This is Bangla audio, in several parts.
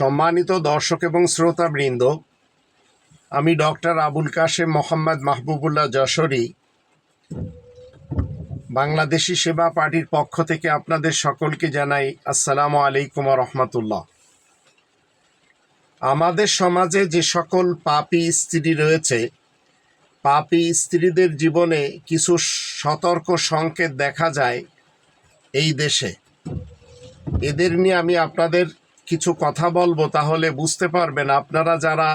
সম্মানিত দর্শক এবং শ্রোতাবৃন্দ, আমি ডক্টর আবুল কাশেম মোহাম্মদ মাহবুবুল্লাহ যশোরী, বাংলাদেশি সেবা পার্টির পক্ষ থেকে আপনাদের সকলকে জানাই আসসালামু আলাইকুম রহমতুল্লাহ। আমাদের সমাজে যে সকল পাপী স্ত্রী রয়েছে, পাপী স্ত্রীদের জীবনে কিছু সতর্ক সংকেত দেখা যায় এই দেশে। এদের নিয়ে আমি আপনাদের কিছু কথা বলব তাহলে বুঝতে পারবেন আপনারা যারা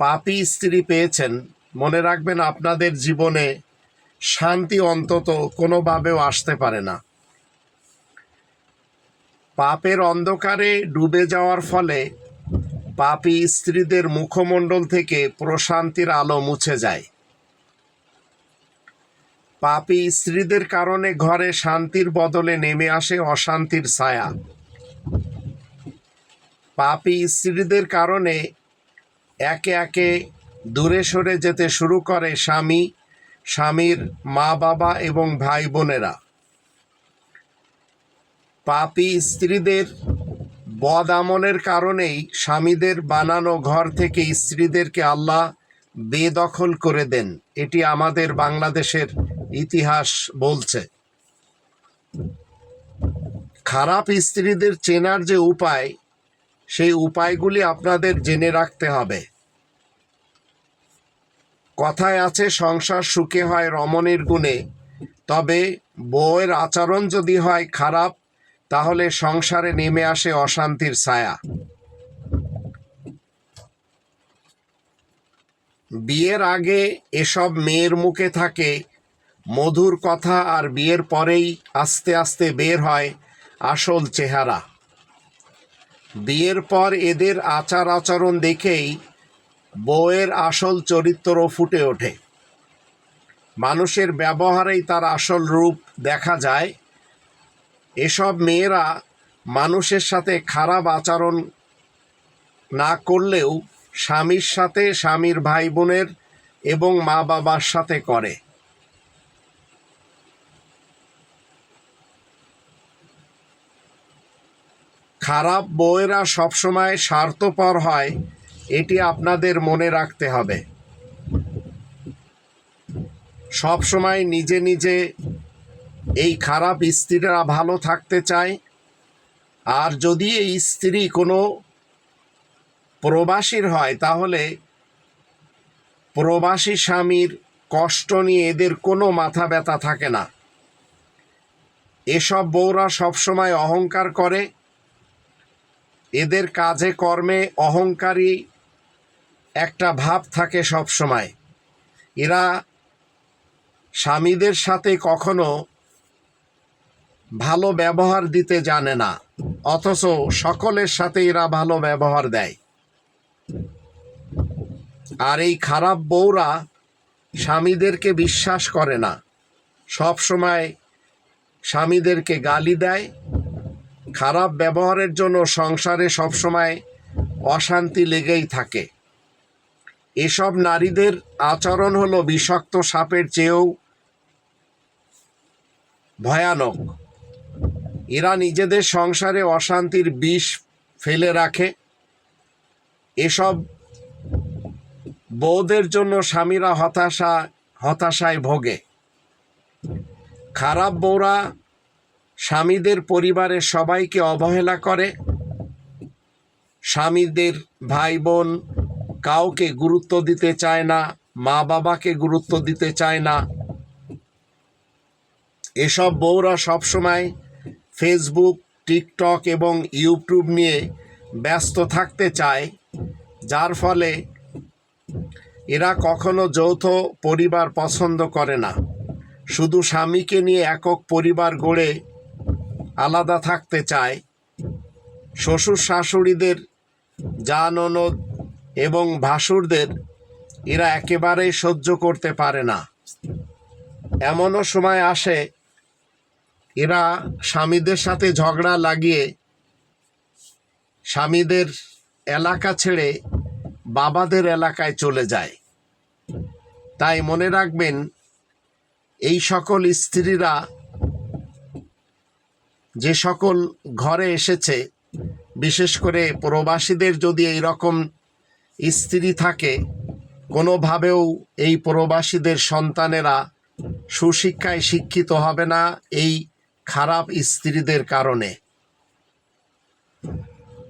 পাপী স্ত্রী পেয়েছেন, মনে রাখবেন আপনাদের জীবনে শান্তি অন্তত কোনোভাবেও আসতে পারে না। পাপের অন্ধকারে ডুবে যাওয়ার ফলে পাপী স্ত্রীদের মুখমণ্ডল থেকে প্রশান্তির আলো মুছে যায়। পাপী স্ত্রীদের কারণে ঘরে শান্তির বদলে নেমে আসে অশান্তির ছায়া। পাপী স্ত্রীদের কারণে একে একে দূরে সরে যেতে শুরু করে স্বামী, স্বামীর মা বাবা এবং ভাই বোনেরা পাপী স্ত্রীদের বদ আমলের কারণেই স্বামীদের বানানো ঘর থেকে স্ত্রীদেরকে আল্লাহ বেদখল করে দেন। এটি আমাদের বাংলাদেশের ইতিহাস বলছে। খারাপ স্ত্রীদের চেনার যে উপায় সেই উপায়গুলি আপনাদের জেনে রাখতে হবে। কথায় আছে, সংসার সুখে হয় রমণীর গুণে। তবে বউয়ের আচরণ যদি হয় খারাপ, তাহলে সংসারে নেমে আসে অশান্তির ছায়া। বিয়ের আগে এসব মেয়ের মুখে থাকে, মধুর কথা আর বিয়ের পরেই আস্তে আস্তে বের হয় আসল চেহারা। বিয়ের পর এদের আচার আচরণ দেখেই বউয়ের আসল চরিত্র ফুটে ওঠে। মানুষের ব্যবহারেই তার আসল রূপ দেখা যায়। এসব মেয়েরা মানুষের সাথে খারাপ আচরণ না করলেও স্বামীর সাথে স্বামীর ভাই বোনের এবং মা বাবার সাথে করে। খারাপ বউয়েরা সবসময় স্বার্থপর হয়, এটি আপনাদের মনে রাখতে হবে। সবসময় নিজে নিজে এই খারাপ স্ত্রীরা ভালো থাকতে চায়। আর যদি এই স্ত্রী কোনো প্রবাসীর হয়, তাহলে প্রবাসী স্বামীর কষ্ট নিয়ে এদের কোনো মাথা ব্যথা থাকে না। এসব বউরা সবসময় অহংকার করে এদের কাজে, কর্মে অহংকারী একটা ভাব থাকে সব সময়। এরা স্বামীদের সাথে কখনো ভালো ব্যবহার দিতে জানে না, অথচ সকলের সাথে এরা ভালো ব্যবহার দেয়। আর এই খারাপ বউরা স্বামীদেরকে বিশ্বাস করে না। সব সময় স্বামীদেরকে গালি দেয় খারাপ ব্যবহারের জন্য সংসারে সবসময় অশান্তি লেগেই থাকে। এসব নারীদের আচরণ হলো বিষাক্ত সাপের চেয়েও ভয়ানক। এরা নিজেদের সংসারে অশান্তির বিষ ফেলে রাখে। এসব বউদের জন্য স্বামীরা হতাশা, হতাশায় ভোগে। খারাপ বউরা স্বামীদের পরিবারের সবাইকে অবহেলা করে। স্বামীদের ভাই বোন কাউকে গুরুত্ব দিতে চায় না মা বাবাকে গুরুত্ব দিতে চায় না। এসব বউরা সবসময় ফেসবুক, টিকটক এবং ইউটিউব নিয়ে ব্যস্ত থাকতে চায়, যার ফলে এরা কখনো যৌথ পরিবার পছন্দ করে না। শুধু স্বামীকে নিয়ে একক পরিবার গড়ে আলাদা থাকতে চায়। শ্বশুর শাশুড়িদের যা ননদ এবং ভাসুরদের এরা একেবারেই সহ্য করতে পারে না। এমনও সময় আসে, এরা স্বামীদের সাথে ঝগড়া লাগিয়ে স্বামীদের এলাকা ছেড়ে বাবাদের এলাকায় চলে যায়। তাই মনে রাখবেন, এই সকল স্ত্রীরা যে সকল ঘরে এসেছে, বিশেষ করে প্রবাসীদের যদি এই রকম স্ত্রী থাকে, কোনোভাবেও এই প্রবাসীদের সন্তানেরা সুশিক্ষায় শিক্ষিত হবে না এই খারাপ স্ত্রীদের কারণে।